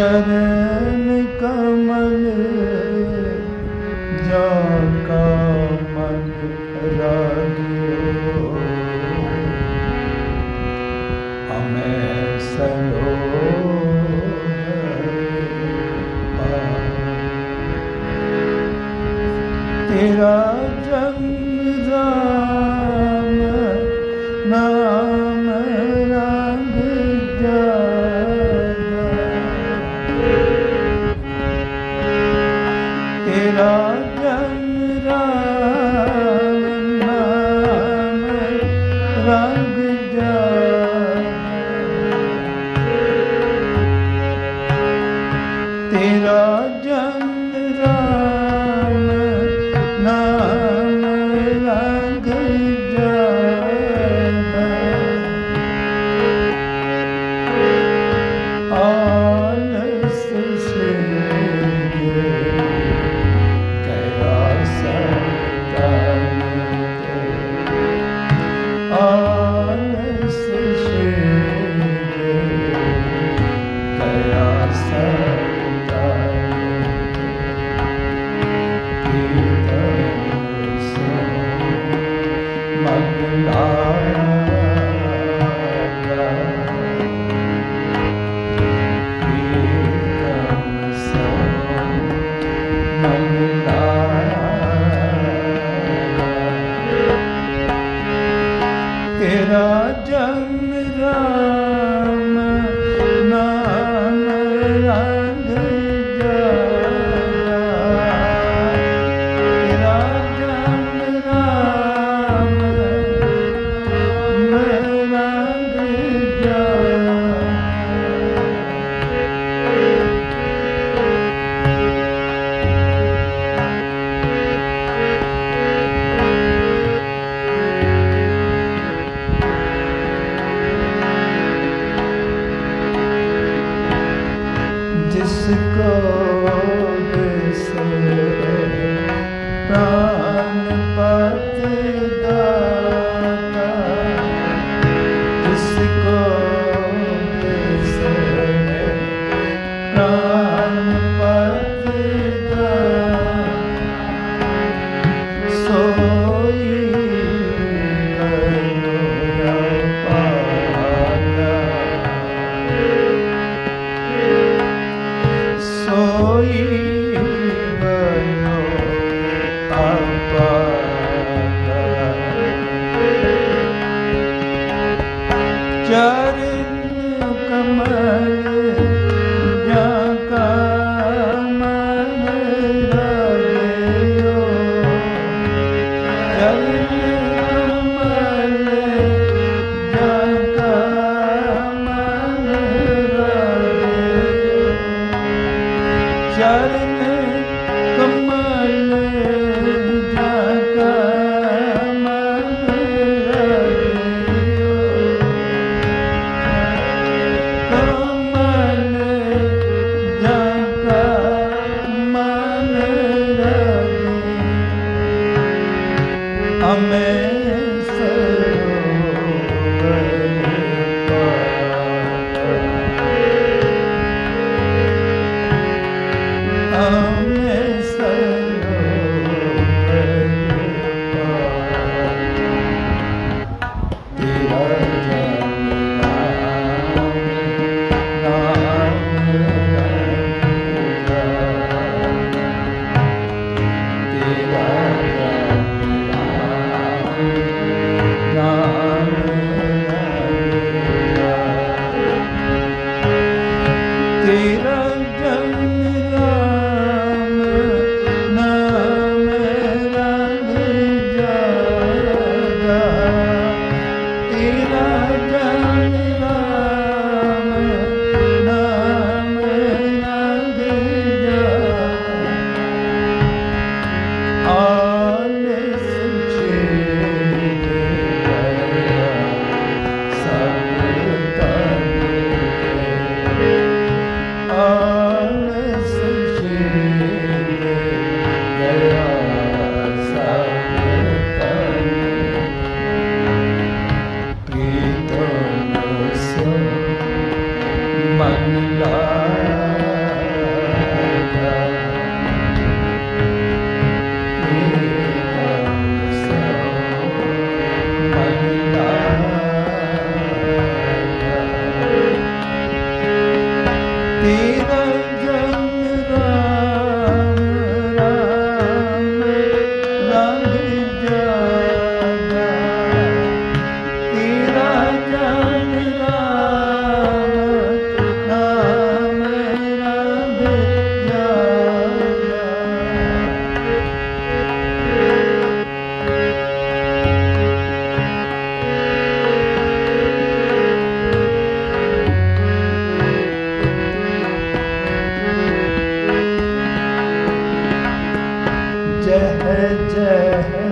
جنات It up. ਜੈ ਜੈ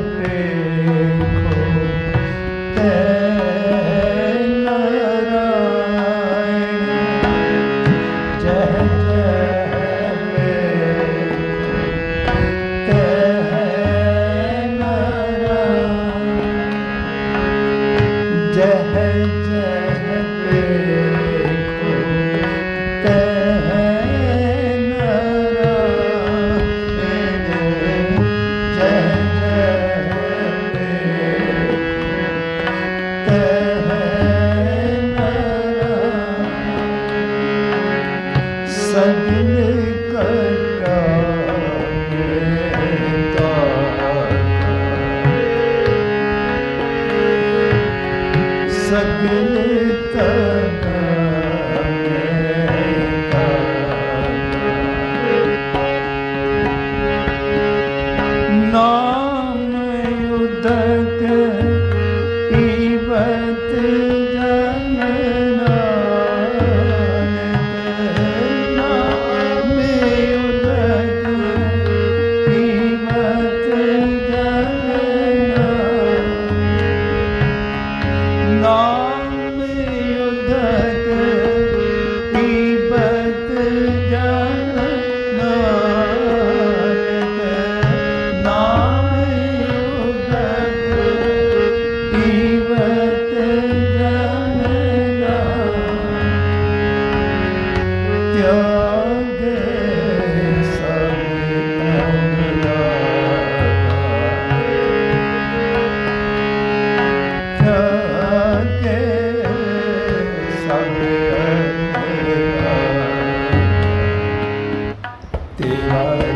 Maria.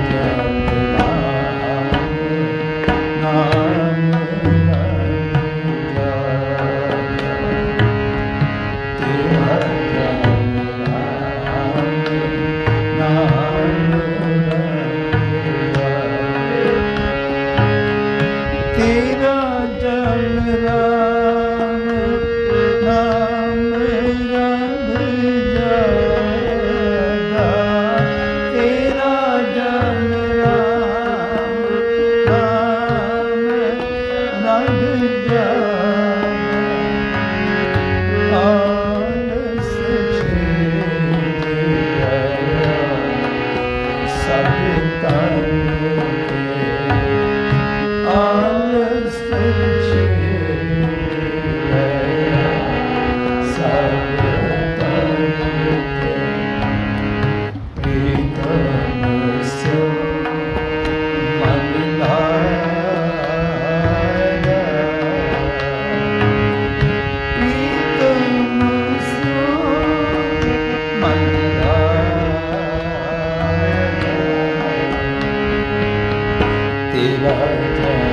tilatan.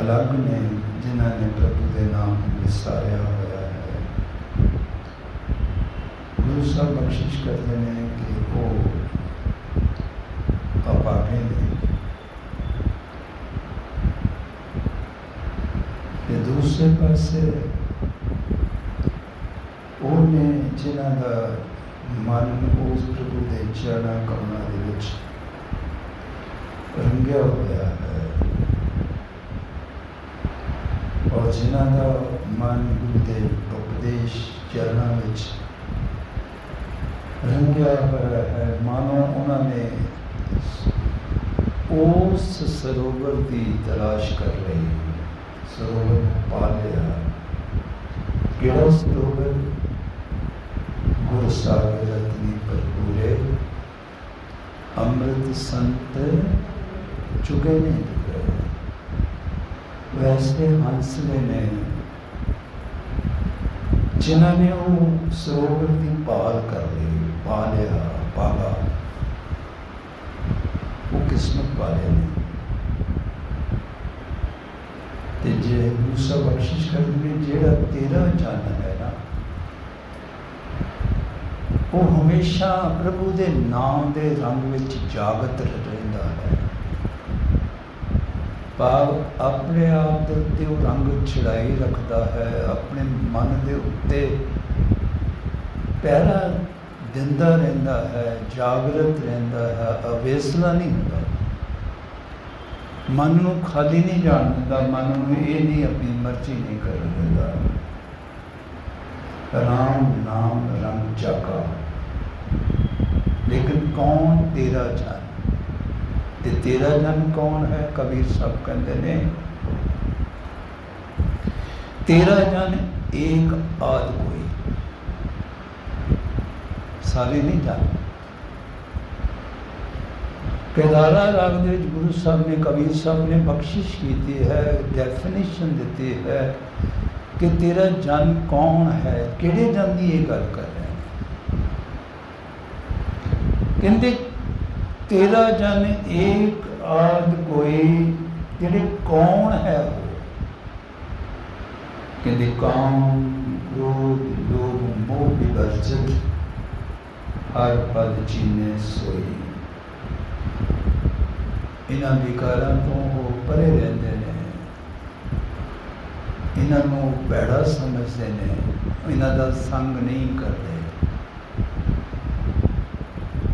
ਅਲੱਗ ਨੇ, ਜਿਨ੍ਹਾਂ ਨੇ ਪ੍ਰਭੂ ਦੇ ਨਾਮ ਨੂੰ ਵਿਸਾਰਿਆ ਹੋਇਆ ਹੈ। ਗੁਰੂ ਸਾਹਿਬ ਬਖਸ਼ਿਸ਼ ਕਰਦੇ ਨੇ ਕਿ ਉਹ ਆਪਾਪੇ ਨੇ। ਤੇ ਦੂਸਰੇ ਪਾਸੇ ਉਹਨੇ ਜਿਨ੍ਹਾਂ ਦਾ ਮਨ ਉਸ ਪ੍ਰਭੂ ਦੇ ਚਰਨਾਂ ਕਮਲਾਂ ਦੇ ਵਿੱਚ ਰੰਗਿਆ ਹੋਇਆ ਜਿਨ੍ਹਾਂ ਦਾ ਮਨ ਗੁਰੂ ਦੇ ਉਪਦੇਸ਼ ਚਰਨਾਂ ਵਿੱਚ ਰੰਗਿਆ ਹੋਇਆ ਹੈ ਮਾਨੋ ਉਹਨਾਂ ਨੇ ਉਸ ਸਰੋਵਰ ਦੀ ਤਲਾਸ਼ ਕਰ ਲਈ ਸਰੋਵਰ ਨੂੰ ਪਾ ਲਿਆ ਕਿਹੜਾ ਸਰੋਵਰ ਗੁਰ ਸਾਗਰ ਰਤਨੀ ਭਰਪੂਰੇ ਅੰਮ੍ਰਿਤ ਸੰਤ ਚੁਗੇ ਨੇ ਚੁਗੇ ਵੈਸੇ ਹੰਸਲੇ ਨੇ। ਜਿਨ੍ਹਾਂ ਨੇ ਉਹ ਸਰੋਵਰ ਦੀ ਪਾਲ ਕਰ ਲਈ ਪਾ ਲਿਆ ਉਹ ਕਿਸਮਤ ਵਾਲੇ ਨੇ। ਤੇ ਜੇ ਦੂਸਰਾ ਬਖਸ਼ਿਸ਼ ਕਰਦੇ ਜਿਹੜਾ ਤੇਰਾ ਜਨ ਹੈ ਨਾ, ਉਹ ਹਮੇਸ਼ਾ ਪ੍ਰਭੂ ਦੇ ਨਾਮ ਦੇ ਰੰਗ ਵਿੱਚ ਜਾਗਤ ਰਹਿੰਦਾ ਹੈ। ਭਾਵ ਆਪਣੇ ਆਪ ਦੇ ਉੱਤੇ ਉਹ ਰੰਗ ਛੜਾਈ ਰੱਖਦਾ ਹੈ, ਆਪਣੇ ਮਨ ਦੇ ਉੱਤੇ ਪਹਿਰਾ ਦਿੰਦਾ ਰਹਿੰਦਾ ਹੈ, ਜਾਗਰਤ ਰਹਿੰਦਾ ਹੈ, ਅਵੇਸਲਾ ਨਹੀਂ ਹੁੰਦਾ। ਮਨ ਨੂੰ ਖਾਲੀ ਨਹੀਂ ਜਾਣ ਦਿੰਦਾ, ਮਨ ਨੂੰ ਇਹ ਨਹੀਂ, ਆਪਣੀ ਮਰਜ਼ੀ ਨਹੀਂ ਕਰਨ ਦਿੰਦਾ। ਰਾਮ ਨਾਮ ਰੰਗ ਜਾਗਾ। ਲੇਕਿਨ ਕੌਣ ਤੇਰਾ ਜਨ ਤੇ ਤੇਰਾ ਜਨ ਕੌਣ ਹੈ? ਕਬੀਰ ਸਾਹਿਬ ਕਹਿੰਦੇ ਨੇ। ਤੇਰਾ ਜਨ ਏਕ ਆਦ ਕੋਈ। ਸਾਰੇ ਨਹੀਂ ਜਾਣਦੇ। ਕੇਦਾਰਾ ਰਾਗ ਦੇ ਵਿੱਚ ਗੁਰੂ ਸਾਹਿਬ ਨੇ, ਕਬੀਰ ਸਾਹਿਬ ਨੇ ਬਖਸ਼ਿਸ਼ ਕੀਤੀ ਹੈ ਡੈਫੀਨੇਸ਼ਨ ਦਿੱਤੀ ਹੈ ਕਿ ਤੇਰਾ ਜਨ ਕੌਣ ਹੈ? ਕਿਹੜੇ ਜਨ ਦੀ ਇਹ ਗੱਲ ਕਰ ਰਹੇ ਨੇ? ਕਹਿੰਦੇ ਤੇਰਾ ਜਨ ਏਕ ਆਦ ਕੋਈ ਜਿਹੜੇ ਕੌਣ ਹੈ ਉਹ? ਕਹਿੰਦੇ ਕਾਮ ਕ੍ਰੋਧ ਲੋਭ ਮੋਹ ਵਿਵਰਜਿਤ ਹਰ ਪਦ ਚੀਨੇ ਸੋਈ ਇਹਨਾਂ ਵਿਕਾਰਾਂ ਤੋਂ ਉਹ ਪਰੇ ਰਹਿੰਦੇ ਨੇ। ਇਹਨਾਂ ਨੂੰ ਬੈੜਾ ਸਮਝਦੇ ਨੇ। ਇਹਨਾਂ ਦਾ ਸੰਗ ਨਹੀਂ ਕਰਦੇ।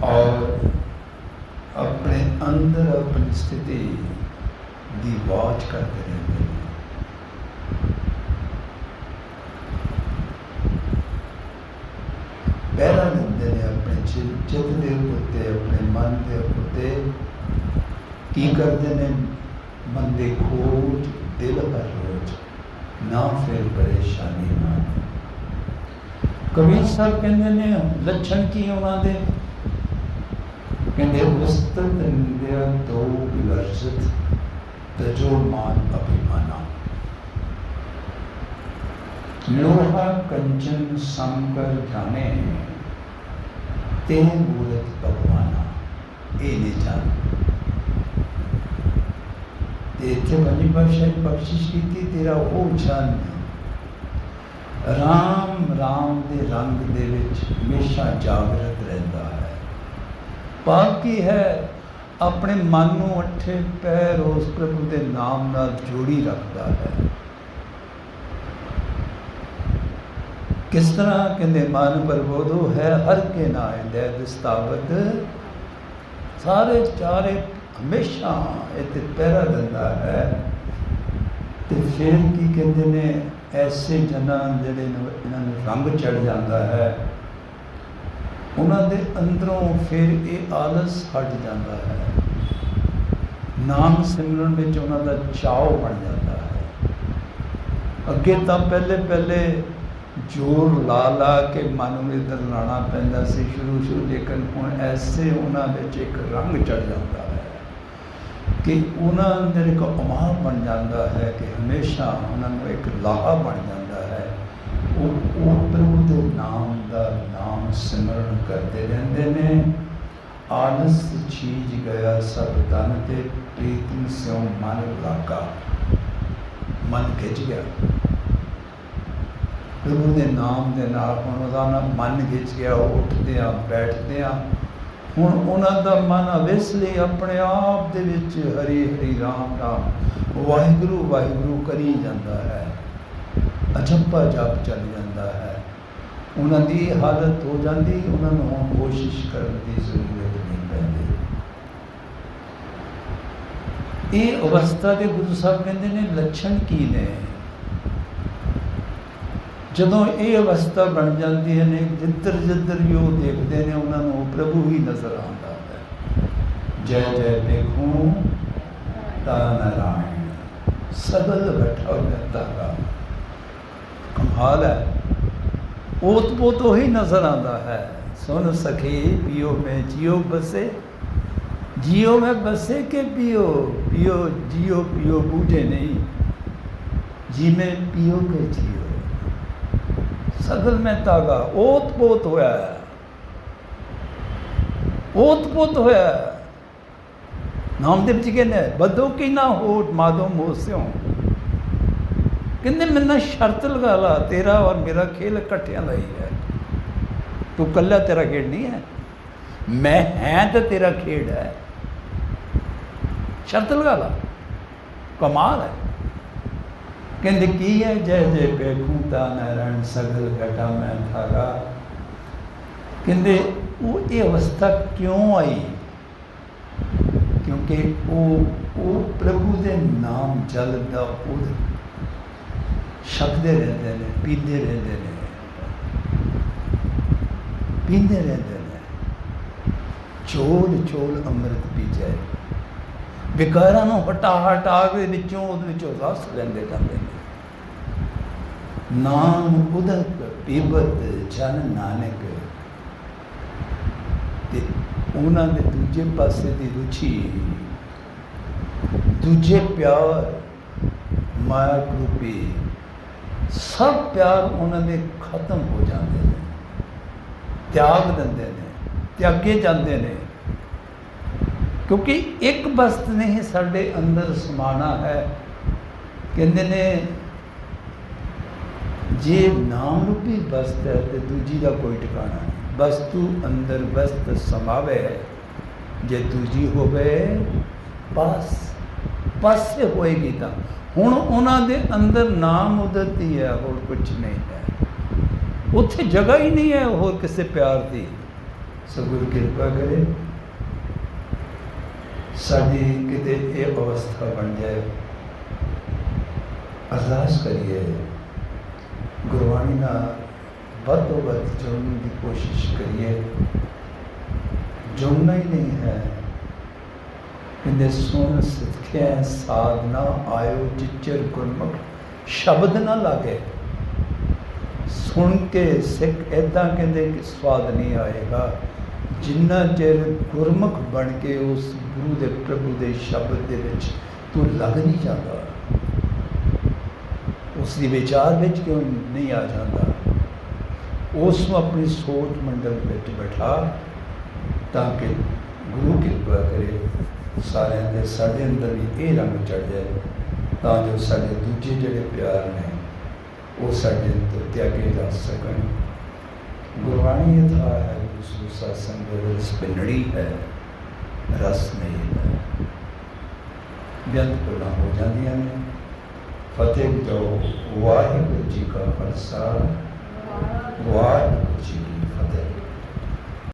ਔਰ ਆਪਣੇ ਅੰਦਰ ਆਪਣੀ ਸਥਿਤੀ ਦੀ ਵਾਚ ਕਰਦੇ ਰਹਿੰਦੇ ਨੇ। ਪਹਿਰਾ ਦਿੰਦੇ ਨੇ ਆਪਣੇ ਚਿੱਤ ਦੇ ਉੱਤੇ, ਆਪਣੇ ਮਨ ਦੇ ਉੱਤੇ। ਕੀ ਕਰਦੇ ਨੇ? ਮਨ ਦੇ ਖੋਜ, ਦਿਲ ਹਰ ਰੋਜ਼ ਨਾ ਫਿਰ ਪਰੇਸ਼ਾਨੀ ਨਾ ਕਬੀਰ ਸਾਹਿਬ ਕਹਿੰਦੇ ਨੇ, ਲੱਛਣ ਕੀ ਉਹਨਾਂ ਦੇ? ਕਹਿੰਦੇ ਉਸਤਤ ਨਿੰਦਿਆ ਦੋ ਵਿਵਰਜਿਤ ਤਜੋ ਮਾਨ ਅਭਿਮਾਨਾ ਲੋਹਾ ਕੰਚਨ ਸੰਕਰ ਜਾਣੇ ਤੇ ਮੂਰਤ ਭਗਵਾਨਾ ਇਹ ਨਹੀਂ ਜਾਣ ਤੇ ਇੱਥੇ ਪੰਜੀ ਪਾਤਸ਼ਾਹ ਨੇ ਬਖਸ਼ਿਸ਼ ਕੀਤੀ ਤੇਰਾ ਉਹ ਜਨ ਰਾਮ ਰਾਮ ਦੇ ਰੰਗ ਦੇ ਵਿੱਚ ਹਮੇਸ਼ਾ ਜਾਗਰਤ ਰਹਿੰਦਾ ਹੈ ਬਾਕੀ ਹੈ, ਆਪਣੇ ਮਨ ਨੂੰ ਅੱਠੇ ਪੈਰ ਉਸ ਪ੍ਰਭੂ ਦੇ ਨਾਮ ਨਾਲ ਜੋੜੀ ਰੱਖਦਾ ਹੈ। ਕਿਸ ਤਰ੍ਹਾਂ ਕਹਿੰਦੇ, ਮਨ ਪਰਬੋਧੋ ਹੈ ਹਰ ਕੇ ਨਾਇ ਦਿਸਤਾਵਤ। ਸਾਰੇ ਚਾਰੇ ਹਮੇਸ਼ਾ ਇੱਥੇ ਪਹਿਰਾ ਦਿੰਦਾ ਹੈ। ਤੇ ਫਿਰ ਕੀ ਕਹਿੰਦੇ ਨੇ, ਐਸੇ ਜਨਾਂ ਜਿਹੜੇ ਨੂੰ, ਇਹਨਾਂ ਨੂੰ ਰੰਗ ਚੜ ਜਾਂਦਾ ਹੈ। ਉਹਨਾਂ ਦੇ ਅੰਦਰੋਂ ਫਿਰ ਇਹ ਆਲਸ ਹਟ ਜਾਂਦਾ ਹੈ। ਨਾਮ ਸਿਮਰਨ ਵਿੱਚ ਉਹਨਾਂ ਦਾ ਚਾਅ ਬਣ ਜਾਂਦਾ ਹੈ। ਅੱਗੇ ਤਾਂ ਪਹਿਲੇ ਪਹਿਲੇ ਜੋਰ ਲਾ ਲਾ ਕੇ ਮਨ ਨੂੰ ਇਧਰ ਲਾਣਾ ਪੈਂਦਾ ਸੀ। ਸ਼ੁਰੂ ਸ਼ੁਰੂ ਲੇਕਿਨ ਹੁਣ ਐਸੇ ਉਹਨਾਂ ਵਿੱਚ ਇੱਕ ਰੰਗ ਚੜ ਜਾਂਦਾ ਹੈ ਕਿ ਉਹਨਾਂ ਅੰਦਰ ਇੱਕ ਉਮਾਰ ਬਣ ਜਾਂਦਾ ਹੈ ਕਿ ਹਮੇਸ਼ਾ ਉਹਨਾਂ ਨੂੰ ਇੱਕ ਲਾਹਾ ਬਣ ਜਾਂਦਾ ਉਹ ਉਹ ਪ੍ਰਭੂ ਦੇ ਨਾਮ ਦਾ ਨਾਮ ਸਿਮਰਨ ਕਰਦੇ ਰਹਿੰਦੇ ਨੇ। ਆਨਸ ਚੀਜ ਗਿਆ ਸਭ ਤਨ ਤੇ ਪ੍ਰੀਤਮ ਸਿਉ ਮਨ ਲਾਗਾ। ਮਨ ਖਿੱਚ ਗਿਆ। ਪ੍ਰਭੂ ਦੇ ਨਾਮ ਦੇ ਨਾਲ ਹੁਣ ਉਹਦਾ ਨਾ ਮਨ ਖਿੱਚ ਗਿਆ ਉੱਠਦੇ ਆ, ਬੈਠਦੇ ਆ। ਹੁਣ ਉਹਨਾਂ ਦਾ ਮਨ ਅਵਿਸਲੀ ਆਪਣੇ ਆਪ ਦੇ ਵਿੱਚ ਹਰੀ ਹਰੀ ਰਾਮ ਰਾਮ, ਵਾਹਿਗੁਰੂ ਵਾਹਿਗੁਰੂ ਕਰੀ ਜਾਂਦਾ ਹੈ। ਅਜੰਪਾ ਜਾਪ ਚੱਲ ਜਾਂਦਾ ਹੈ। ਉਹਨਾਂ ਦੀ ਹਾਲਤ ਹੋ ਜਾਂਦੀ, ਉਹਨਾਂ ਨੂੰ ਹੁਣ ਕੋਸ਼ਿਸ਼ ਕਰਨ ਦੀ ਜ਼ਰੂਰਤ ਨਹੀਂ ਪੈਂਦੀ। ਇਹ ਅਵਸਥਾ ਦੇ ਗੁਰੂ ਸਾਹਿਬ ਕਹਿੰਦੇ ਨੇ, ਲੱਛਣ ਕੀ ਨੇ? ਜਦੋਂ ਇਹ ਅਵਸਥਾ ਬਣ ਜਾਂਦੀ ਹੈ ਨੇ, ਜਿੱਧਰ ਜਿੱਧਰ ਵੀ ਉਹ ਦੇਖਦੇ ਨੇ, ਉਹਨਾਂ ਨੂੰ ਪ੍ਰਭੂ ਹੀ ਨਜ਼ਰ ਆਉਂਦਾ ਹੈ। ਜੈ ਜੈ ਦੇਖੂੰ ਤਾਂ ਨਾਰਾਇਣ, ਸਗਲ ਬੈਠਾ ਹੋਇਆ ਤਾਰਾ ਕਮਾਲ ਹੈ ਓਤ ਪੋਤ ਉਹੀ ਨਜ਼ਰ ਆਉਂਦਾ ਹੈ ਸੁਨ ਸਖੀ ਪਿਓ ਮੈਂ ਜਿਉ ਬਸੇ जियो में बसे के पियो पियो जियो पियो बूझे नहीं जी में पियो के जियो सगल में तागा ओत पोत होया है ओत पोत होया है ਨਾਮਦੇਵ ਜੀ ਕਹਿੰਦੇ ਬਦੋ ਕੀ ਨਾ ਹੋਟ ਮਾਦੋ ਮੋਸਿਓ ਕਹਿੰਦੇ, ਮੇਰੇ ਨਾਲ ਸ਼ਰਤ ਲਗਾ ਲਾ, ਤੇਰਾ ਔਰ ਮੇਰਾ ਖੇਲ ਇਕੱਠਿਆਂ ਦਾ ਹੀ ਹੈ। ਤੂੰ ਕੱਲਾ ਤੇਰਾ ਖੇਡ ਨਹੀਂ ਹੈ। ਮੈਂ ਹੈ ਤਾਂ ਤੇਰਾ ਖੇਡ ਹੈ। ਸ਼ਰਤ ਲਗਾ ਲਾ। ਕਮਾਲ ਹੈ। ਕਹਿੰਦੇ, ਕੀ ਹੈ? ਜੈ ਜੈ ਪੇਖੂ ਤਾ ਨਾਰਾਇਣ ਸਗਲ ਘਟਾ ਮੈਂ ਥਾਗਾ ਕਹਿੰਦੇ, ਉਹ ਇਹ ਅਵਸਥਾ ਕਿਉਂ ਆਈ? ਕਿਉਂਕਿ ਉਹ ਉਹ ਪ੍ਰਭੂ ਦੇ ਨਾਮ ਜਲ ਦਾ ਉਹ ਛਕਦੇ ਰਹਿੰਦੇ ਨੇ ਪੀਂਦੇ ਰਹਿੰਦੇ ਨੇ ਪੀਂਦੇ ਰਹਿੰਦੇ ਨੇ ਚੋਲ ਚੋਲ ਅੰਮ੍ਰਿਤ ਪੀ ਜਾਏ ਵਿਕਾਰਾਂ ਨੂੰ ਹਟਾ ਹਟਾ ਕੇ ਵਿੱਚੋਂ ਉਹਦੇ ਵਿੱਚੋਂ ਰਸ ਲੈਂਦੇ ਜਾਂਦੇ ਨੇ ਨਾਮ ਉਦਕ ਪੀਬਤ ਜਨ ਨਾਨਕ ਤੇ ਉਹਨਾਂ ਦੇ ਦੂਜੇ ਪਾਸੇ ਦੀ ਰੁਚੀ ਦੂਜੇ ਪਿਆਰ ਮਾਇਆ ਰੂਪੀ ਸਭ ਪਿਆਰ ਉਹਨਾਂ ਦੇ ਖਤਮ ਹੋ ਜਾਂਦੇ ਨੇ। ਤਿਆਗ ਦਿੰਦੇ ਨੇ, ਤਿਆਗੇ ਜਾਂਦੇ ਨੇ। ਕਿਉਂਕਿ ਇੱਕ ਵਸਤ ਹੀ ਸਾਡੇ ਅੰਦਰ ਸਮਾਣਾ ਹੈ। ਕਹਿੰਦੇ ਨੇ, ਜੇ ਨਾਮ ਰੂਪੀ ਵਸਤ ਹੈ ਤੇ ਦੂਜੀ ਦਾ ਕੋਈ ਟਿਕਾਣਾ ਨਹੀਂ। ਵਸਤੂ ਅੰਦਰ ਵਸਤ ਸਮਾਵੇ, ਜੇ ਦੂਜੀ ਹੋਵੇ ਬਸ ਪਾਸੇ ਹੋਏਗੀ ਤਾਂ। ਹੁਣ ਉਹਨਾਂ ਦੇ ਅੰਦਰ ਨਾਮ ਉਦਤ ਹੀ ਹੈ, ਹੋਰ ਕੁਝ ਨਹੀਂ ਹੈ। ਉੱਥੇ ਜਗ੍ਹਾ ਹੀ ਨਹੀਂ ਹੈ ਹੋਰ ਕਿਸੇ ਪਿਆਰ ਦੀ। ਸਗੁਰ ਕਿਰਪਾ ਕਰੇ। ਸਾਡੀ ਕਿਤੇ ਇਹ ਅਵਸਥਾ ਬਣ ਜਾਏ। ਅਰਦਾਸ ਕਰੀਏ। ਗੁਰਬਾਣੀ ਨਾਲ ਵੱਧ ਤੋਂ ਵੱਧ ਜੁੜਨ ਦੀ ਕੋਸ਼ਿਸ਼ ਕਰੀਏ। ਜੁੜਨਾ ਹੀ ਨਹੀਂ ਹੈ। ਕਹਿੰਦੇ, ਸੁਣ ਸਿੱਖਿਆ ਸਾਧਨਾ ਆਇਓ, ਚਿਚਰ ਗੁਰਮੁਖ, ਸ਼ਬਦ ਨਾ ਲਾਗੇ। ਸੁਣ ਕੇ ਸਿੱਖ ਐਦਾਂ ਕਹਿੰਦੇ ਕਿ ਸਵਾਦ ਨਹੀਂ ਆਏਗਾ। ਜਿੰਨਾ ਚਿਰ ਗੁਰਮੁਖ ਬਣ ਕੇ ਉਸ ਗੁਰੂ ਦੇ, ਪ੍ਰਭੂ ਦੇ ਸ਼ਬਦ ਦੇ ਵਿੱਚ ਤੂੰ ਲੱਗ ਨਹੀਂ ਜਾਂਦਾ, ਉਸ ਦੀ ਵਿਚਾਰ ਵਿੱਚ ਕਿਉਂ ਨਹੀਂ ਆ ਜਾਂਦਾ, ਉਸ ਨੂੰ ਆਪਣੀ ਸੋਚ ਮੰਡਲ ਵਿੱਚ ਬਿਠਾ ਤਾਂ ਕਿ ਗੁਰੂ ਕਿਰਪਾ ਕਰੇ। ਸਾਰਿਆਂ ਦੇ, ਸਾਡੇ ਅੰਦਰ ਵੀ ਇਹ ਰੰਗ ਚੜ ਜਾਏ ਤਾਂ ਜੋ ਸਾਡੇ ਦੂਜੇ ਜਿਹੜੇ ਪਿਆਰ ਨੇ, ਉਹ ਸਾਡੇ ਅੰਦਰ ਤਿਆਗੇ ਜਾ ਸਕਣ। ਗੁਰਬਾਣੀ ਯਥਾ ਹੈ ਉਸ ਸਾਸਨ ਦੇ ਵਿੱਚ ਪਿੰਨੜੀ ਹੈ, ਰਸ ਨਹੀਂ ਹੈ ਬਿਆਨ ਕੋਲਾਂ ਹੋ ਜਾਂਦੀਆਂ ਨੇ। ਫਤਿਹ ਜੋ ਵਾਹਿਗੁਰੂ ਜੀ ਕਾ ਖਾਲਸਾ। ਵਾਹਿਗੁਰੂ ਜੀ